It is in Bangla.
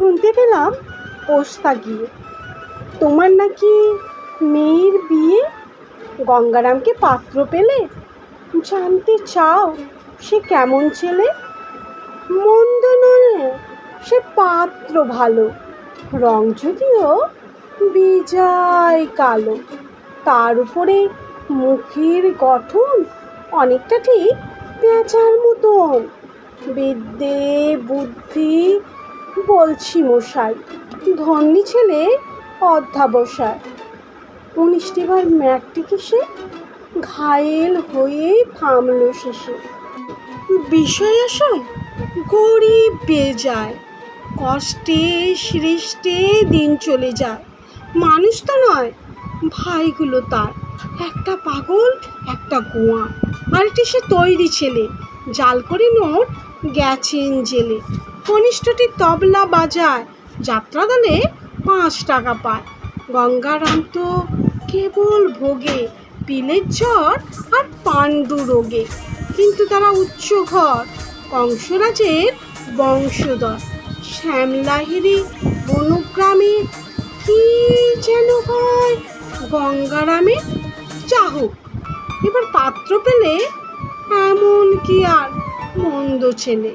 শুনতে পেলাম পোস্তা গিয়ে তোমার নাকি মেয়ের বিয়ে? গঙ্গারামকে পাত্র পেলে? জানতে চাও, সে কেমন ছেলে? মন্দ নয়, সে পাত্র ভালো। রং যদিও বিজয় কালো। তার উপরে মুখের গঠন অনেকটা ঠিক পেঁচার মতন। বিদ্যে বুদ্ধি বলছি মশাই ধন্যী ছেলে অধ্যাবসায়। উনিশটিবার ম্যাকটিকে সে? ঘায়েল হয়ে থামল শেষে। বিষয় আশয় গরিব বেজায়। কষ্টে সৃষ্টে দিন চলে যায়। মানুষ তো নয়, ভাইগুলো তার। একটা পাগল, একটা গোয়া। আরেকটি সে তৈরি ছেলে, জাল করে নোট গেছেন জেলে। কনিষ্ঠটি তবলা বাজায়। যাত্রা দলে পাঁচ টাকা পায়। গঙ্গারাম তো কেবল ভোগে, পিলের জ্বর আর পাণ্ডু রোগে। কিন্তু তারা উচ্চ ঘর, কংসরাজের বংশধর। শ্যামলাহিরি বনগ্রামে কি যেন হয়, গঙ্গারামে যা হোক এবার পাত্র পেলে এমন কি আর মন্দ ছেলে।